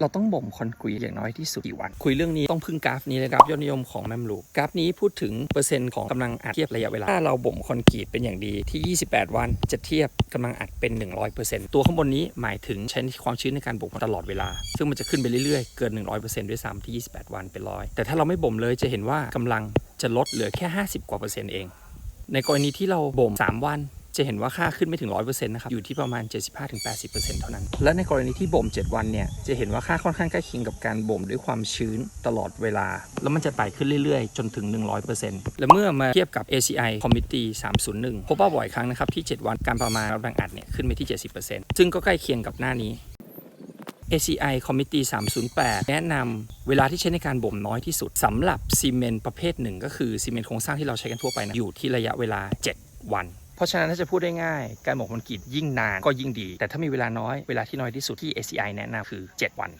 เราต้องบ่มคอนกรีตอย่างน้อยที่สุดกี่วัน คุยเรื่องนี้ต้องพึ่งกราฟนี้เลยครับยอดนิยมของแมมลูกกราฟนี้พูดถึงเปอร์เซ็นต์ของกำลังอัดเทียบระยะเวลา ถ้าเราบ่มคอนกรีตเป็นอย่างดีที่ 28 วันจะเทียบกำลังอัดเป็น 100%ตัวข้างบนนี้หมายถึงใช้ความชื้นในการบ่มตลอดเวลา ซึ่งมันจะขึ้นไปเรื่อยๆ เกิน 100%ด้วยซ้ำที่ 28 วันเป็นร้อยแต่ถ้าเราไม่บ่มเลยจะเห็นว่ากำลังจะลดเหลือแค่ 50 กว่าเปอร์เซ็นต์เอง ในกรณีที่เราบ่ม 3 วัน จะเห็นว่าค่าขึ้นไม่ถึง 100%นะครับ อยู่ที่ประมาณ 75-80%เท่านั้น และในกรณีที่บ่ม 7 วันเนี่ย จะเห็นว่าค่าค่อนข้างใกล้เคียงกับการบ่มด้วยความชื้นตลอดเวลา แล้วมันจะไต่ขึ้นเรื่อยๆ จนถึง 100%และเมื่อมาเทียบกับ ACI Committee 301 พบว่าบ่อยครั้งนะครับที่ 7 วันการประมาณรับแรงอัดเนี่ยขึ้นไปที่ 70%ซึ่งก็ใกล้เคียงกับหน้านี้ ACI Committee 308 แนะนำเวลาที่ใช้ในการบ่มน้อยที่สุดสำหรับซีเมนต์ประเภทหนึ่งก็คือซีเมนต์โครงสร้างที่เราใช้กันทั่วไปนะอยู่ที่ระยะเวลา 7 วัน เพราะฉะนั้นถ้าจะพูดได้ง่าย การหมกมันกิดยิ่งนานก็ยิ่งดี แต่ถ้ามีเวลาน้อยเวลาที่น้อยที่สุดที่ ACI แนะนำคือ 7 วัน